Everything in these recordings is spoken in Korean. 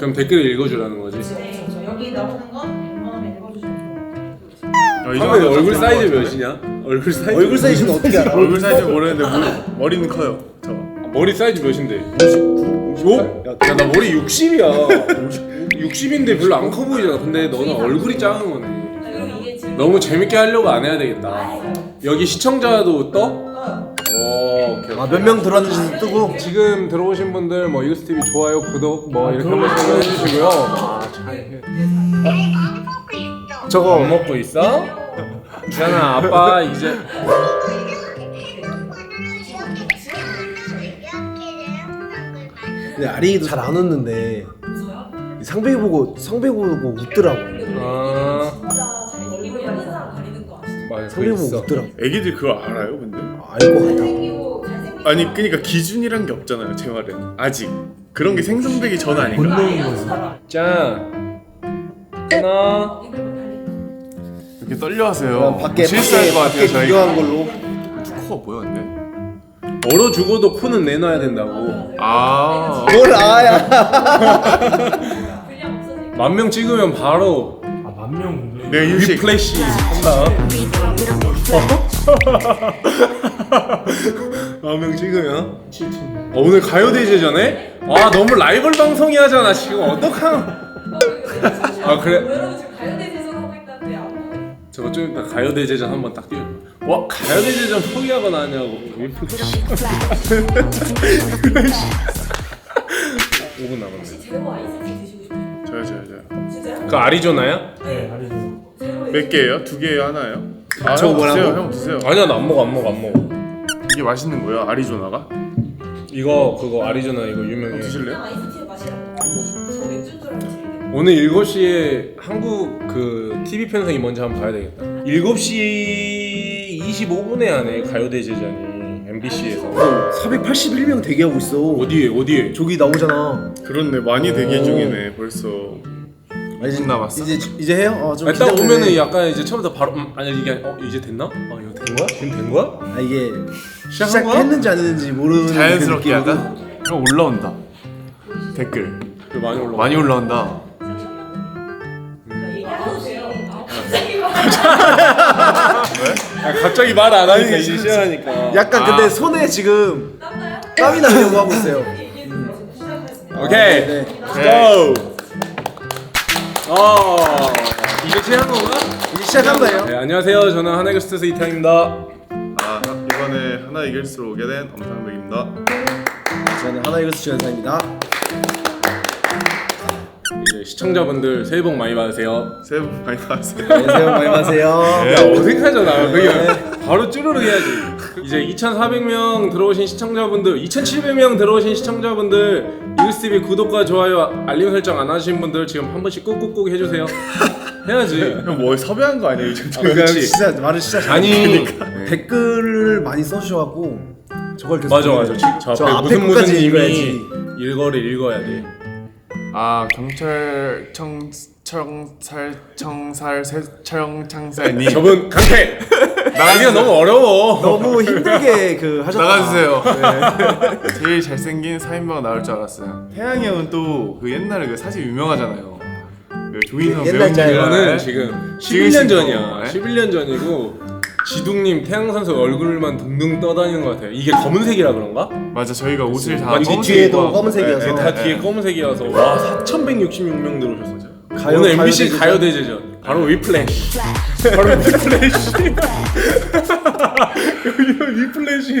그럼 댓글을 읽어주라는 거지. 네, 저 여기 나오는 건 웬만하면 읽어주시면 돼요. 어, 이 정도 얼굴 딱 사이즈 몇이냐? 얼굴 사이즈 얼굴 사이즈는 어떻게 알아? 얼굴 사이즈 모르는데 머- 머리는 커요. 저. 머리 사이즈 몇인데? 55? 야, 나 머리 60이야. 60인데 별로 안 커 보이잖아. 근데 너는 얼굴이 작은 거네. 그리고 이게 지금 너무 재밌게 하려고 안 해야 되겠다. 여기 시청자도 떠? 어, 오, 오케이. 아, 몇 명 들어왔는지 뜨고 지금 들어오신 분들 뭐 이글스 TV 좋아요, 구독 뭐 이렇게 한 번씩 해주시고요. 아, 잘. 저거 못 먹고 있어? 지안아, 아빠 이제 근데 아린이도 잘 안 웃는데 상배 보고 상배 보고 웃더라고 보고 있어. 웃더라고 애기들 그거 알아요, 근데? 알것 같아 생기고 잘생긴 아니 그러니까 기준이란 게 없잖아요, 제 말은. 아직 그런 게 생성되기 전 아닌가? 짠. 끊어. 이렇게 떨려하세요. 밖에 실수할 것 같아요, 저희. 구경한 걸로 코가 뭐야, 근데? 얼어 죽어도 코는 내놔야 된다고. 아. 뭘 아야 분량 없어지고 만명 찍으면 바로 네, 휴식. 리플래시 한다. 만명 찍으면. 어, 오늘 가요대제전에? 아 너무 라이벌 방송이 하잖아 지금 어떡함. 아, 그래? 여러분 지금 가요대 대전 하고 있다는데 아무 저거 좀 이따 가요대제전 한번 딱 띄워. 와 가요대제전 포기하거나 하냐고. 리플래시. 5분 남았네. 드시고 싶어요? 저요, 저요, 저요. 진짜요? 그 아리조나야? 네 아니죠 몇 개예요? 두 개예요? 하나요? 아, 저거 형 뭐라고? 드세요, 형 드세요. 아니야 나 안 먹어 안 먹어 안 먹어. 이게 맛있는 거예요, 아리조나가? 이거 그거 아리조나 이거 유명해. 형 드실래요? 저 맥주인 줄 제일 오늘 7시에 한국 그 TV 편성이 뭔지 한번 봐야 되겠다. 7시 25분에 하네 가요대제전이 MBC에서. 481명 대기하고 있어 어디에 어디에? 저기 나오잖아 그렇네, 많이 대기 오. 중이네, 벌써. 아, 이제 남았어? 이제 이제 해요? 어, 좀 아니, 딱. 보면은 약간 이제 처음부터 바로 음, 아니 이게 어 이제 됐나? 아 이거 된 거야? 지금 된 거야? 아 이게 시작한 거야? 시작했는지 안 했는지 모르는 자연스럽게 그 느낌으로. 약간? 형 올라온다. 댓글. 그 많이 올라. 많이 올라온다. 아, 갑자기 막 아, 갑자기 말안 하니까 이제 시작하니까. 약간 아. 근데 손에 지금? 땀이 나려고 하고 있어요 시작하겠습니다 오케이. 네. 고. 어 이제 시작한 건가? 이제 시작한 거예요 네 안녕하세요 저는 하나교스트에서 이태양입니다. 아, 이번에 하나 이길수로 오게 된 엄상백입니다. 저는 하나 이글스 주연사입니다 이제 시청자분들 새해 복 많이 받으세요. 새해 복 많이 받으세요. 네, 새해 복 많이 받으세요 야 어색하잖아. 그게 바로 쭈르르 해야지. 이제 2,400명 들어오신 시청자분들, 2,700명 들어오신 시청자분들, 이글스TV 구독과 좋아요, 알림 설정 안 하신 분들 지금 한 번씩 꾹꾹꾹 해주세요. 해야지. 형뭐 섭외한 거 아니에요, 이 정도? 그러니까 그렇지. 진짜 말을 진짜 잘 아니 댓글을 많이 써주셔갖고 저걸 계속 맞아 맞아. 보내요. 저저 앞에 무슨 무슨 님이 읽어야지. 일거를 읽어야 돼. 아, 경찰 청 청살 청살 세청 창살님 저분 강태. 나가기가 너무 어려워. 너무 힘들게 그 하셨다 나가주세요. 네. 제일 잘생긴 4인방 나올 줄 알았어요. 태양이 형은 또 그 옛날에 그 사실 유명하잖아요. 그 조인성 옛날 짤. 이거는 네. 지금 지금 11년 신고. 전이야. 네. 11년 전이고 지둥님 태양 선수 얼굴만 둥둥 떠다니는 것 같아요. 이게 검은색이라 그런가? 맞아 저희가 옷을 다 맞지, 검은색 뒤에도 입고 검은색이어서. 네, 다 네, 뒤에 네. 검은색이어서 와 4,166명 들어오셨어요. 가요- 오늘 MBC 가요 대제전. 가요대제전 바로 위플래시 바로 위플래시 위플래시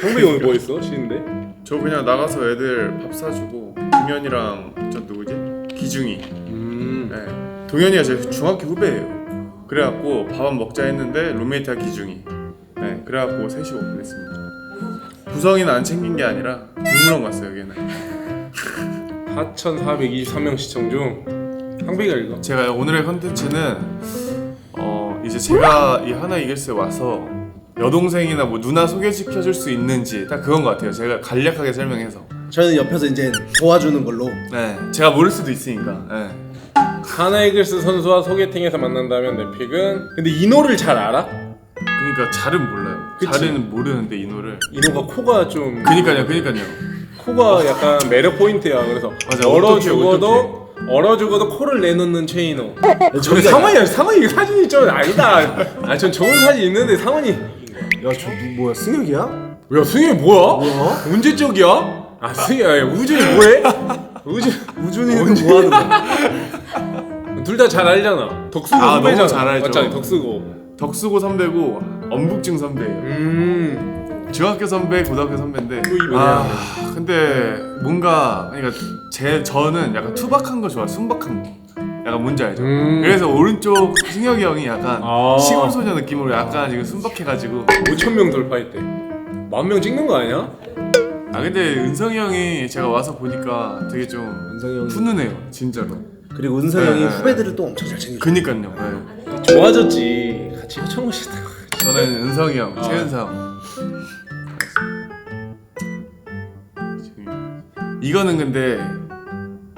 형배 오늘 뭐 했어? 쉬는데? 저 그냥 나가서 애들 밥 사주고 동현이랑 저 누구지? 기중이 음 네. 동현이가 제 중학교 후배예요. 그래갖고 밥 한 먹자 했는데 룸메이트가 기중이. 네, 그래갖고 셋이 오픈했습니다. 구성이는 안 챙긴 게 아니라 동물원 갔어요 여기는. 4,423명 시청 중 형배가 읽어 제가 오늘의 컨텐츠는 어 이제 제가 이 하나 이글스에 와서 여동생이나 뭐 누나 소개시켜줄 수 있는지 딱 그건 것 같아요. 제가 간략하게 설명해서. 저는 옆에서 이제 도와주는 걸로 네, 제가 모를 수도 있으니까. 네. 하나이글스 선수와 소개팅에서 만난다면 내 픽은 근데 이노를 잘 알아? 그러니까 잘은 몰라요. 그치? 잘은 모르는데 이 노를. 이노가 코가 좀 그니까요, 그니까요. 코가 약간 매력 포인트야. 그래서 맞아, 얼어 어떡해, 죽어도 얼어 죽어도 코를 내놓는 체이노. 저기 저기 상원이 상원이 사진이 좀 아니다. 아 전 좋은 사진 있는데 상원이 야저 누 뭐야 승혁이야? 야 승현이 뭐야? 뭐야? 언제 쪽이야? 아 야, 우준이 뭐해? 우준 우준이는 뭐 하는 거야? 둘 다 잘 알잖아. 덕수고 아, 너무 후배잖아. 잘 알죠. 맞잖아 덕수고. 덕수고 선배고 엄북증 선배예요. 음. 중학교 선배, 고등학교 선배인데. 또 이번에 아, 근데 뭔가 그러니까 제 저는 약간 투박한 거 좋아, 순박한 거. 약간 뭔지 알죠? 음. 그래서 오른쪽 승혁이 형이 약간 아. 시골 소녀 느낌으로 약간 지금 순박해가지고. 5천 명 돌파했대. 만명 찍는 거 아니야? 아 근데 은성이 형이 제가 와서 보니까 되게 좀 은성이 형이 훈훈해요, 진짜로. 그리고 네, 형이 네. 후배들을 또 엄청 잘 챙겨. 그니까요. 네. 좋아졌지. 같이 해쳐 보시다. 저는 은성이 형, 아. 최은성. 지금 이거는 근데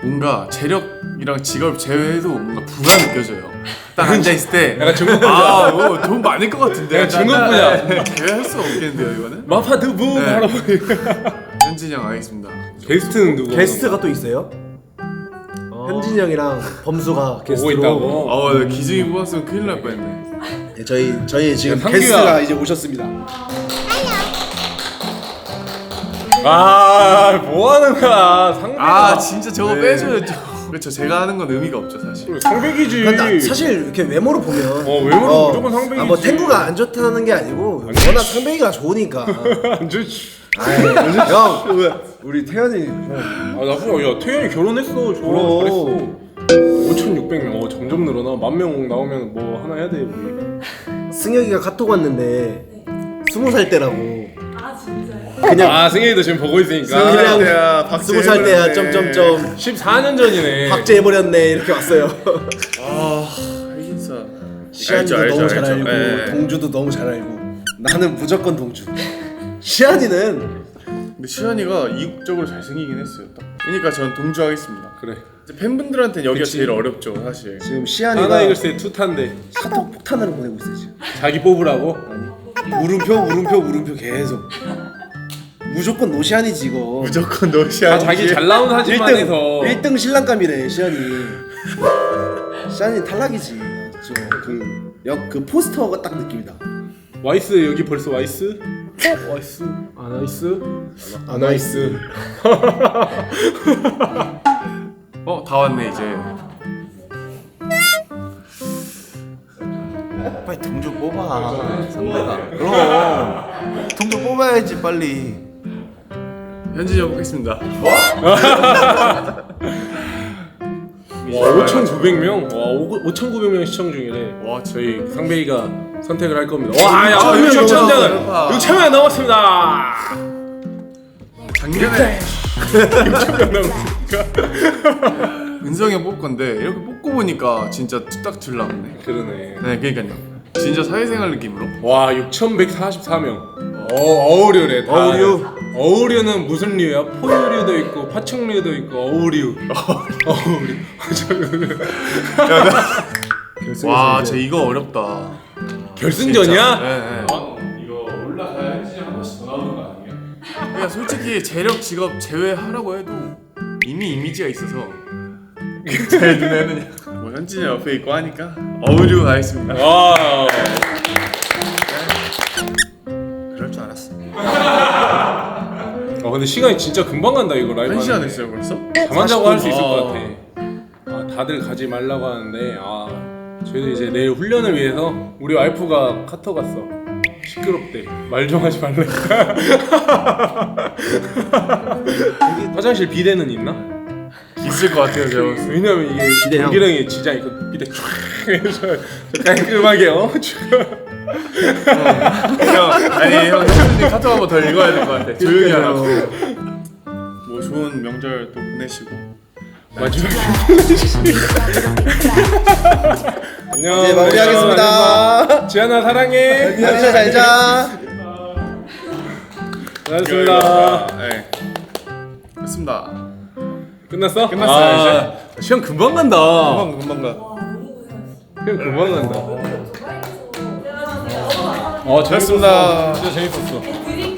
뭔가 재력이랑 직업 제외해도 뭔가 부가 느껴져요. 딱 앉아 있을 때, 약간 중국 아, 뭐 돈 많을 것 같은데. 약간 중국 부자. 네, 제외할 수 없겠는데요, 이거는? 마파 드 부 네. 바로. 현진이 형 알겠습니다. 게스트는 누구? 게스트가 또 있어요? 현진이 형이랑 범수가 게스트로. 있다고? 어, 나 기증이 뽑았으면 큰일 날 뻔했네. 네, 저희 저희 지금 야, 상규야. 게스트가 이제 오셨습니다. 아, 뭐 하는 거야? 상배가. 아, 진짜 저거 네. 빼줘야죠. 그렇죠, 제가 하는 건 의미가 없죠, 사실. 상백이지. 근데 나 사실 이렇게 외모로 보면 어, 외모로 무조건 상백이지. 아, 뭐 탱구가 안 좋다는 게 아니고 워낙 상백이가 좋으니까. 안 좋지. 아이, 형 왜? 우리 태현이 형. 아, 나쁘 야, 태현이 결혼했어. 결혼 그럼. 잘했어. 5,600명. 어, 점점 늘어나. 만 명 나오면 뭐 하나 해야 돼, 우리. 승혁이가 카톡 왔는데 스무 살 때라고. 아 진짜요? 그냥 아, 승현이도 지금 보고 있으니까. 그냥 때야, 스무 살 때야 점점점 14년 전이네. 박제해버렸네 이렇게 왔어요. 아, 하긴사. 시안이도 알죠, 너무 알죠, 잘 알죠. 알고 예. 동주도 너무 잘 알고 나는 무조건 동주. 시안이는 근데 시현이가 이국적으로 잘생기긴 했어요. 딱. 그러니까 전 동조하겠습니다. 그래. 이제 팬분들한테는 여기가 그치. 제일 어렵죠, 사실. 지금 시안이가 하나 이글스의 투탄데 카톡 폭탄으로 보내고 있어요 지금. 자기 뽑으라고? 물음표 물음표 물음표 계속. 무조건 노시안이지 이거. 무조건 너 시현. 아, 자기 잘 나온 사진만 1등 해서 1등 신랑감이래 시안이. 시안이 탈락이지. 그역 그 포스터가 딱 느낌이다. 와이스 여기 벌써 와이스? 어, 와이스? 아 나이스? 아 나이스. 어, 다 왔네 이제. 빨리 동조 뽑아. 선배가 그럼. 동조 뽑아야지 빨리. 현진이 형 보겠습니다. 와 5,900명? 와 5,900명 시청 중이래 와, 저희 상배이가 선택을 할 겁니다. 와야 아, 6천 육천 점장을 넘었다. 6천 명 넘었습니다. 작년에 6천 명 넘었으니까. 은성이 형 뽑을 건데 이렇게 뽑고 보니까 진짜 딱둘 나왔네. 그러네. 네, 그러니까요. 진짜 사회생활 느낌으로. 와 6,144명. 어 어우류래 다. 어우류. 어우류는 무슨 류야? 포유류도 있고 파충류도 있고 어우류 어우류 와, 쟤 이거 어렵다. 결승전이야? 네, 네. 이거 올라가야 현진이 한 번씩 더 나오는 거 아니에요? 그냥 솔직히 재력 직업 제외하라고 해도 이미 이미지가 있어서 제 눈에는 뭐 현진이 옆에 있고 하니까 어우류 가겠습니다. 와 그럴 줄 알았어 어 근데 시간이 진짜 금방 간다 이거 라이브 한 시간 하는데. 했어요 벌써? 잠안 자고 할 수 있을 아. 것 같아 아 다들 가지 말라고 하는데 아 저희도 이제 내일 훈련을 위해서 우리 와이프가 카톡 왔어 시끄럽대 말 좀 하지 말라니까 화장실 비데는 있나? 있을 것 같아요 제가 봤을 때. 왜냐면 이게 비데요? 경기령이 진짜 이거 비데 쫙 해서 깔끔하게 어? 형, 아니 형 현진이 카톡 한번 더 읽어야 될 것 같아. 조용히 하라고. 뭐 좋은 명절 또 보내시고. 마지막에 안녕. 이제 마무리하겠습니다. 지안아 사랑해. 안녕. 잘자. 고맙습니다. 네. 됐습니다. 끝났어? 끝났어요, 아, 시간 금방 간다. 금방 금방 가. 시간 금방 간다 어 재밌었어 됐습니다. 진짜 재밌었어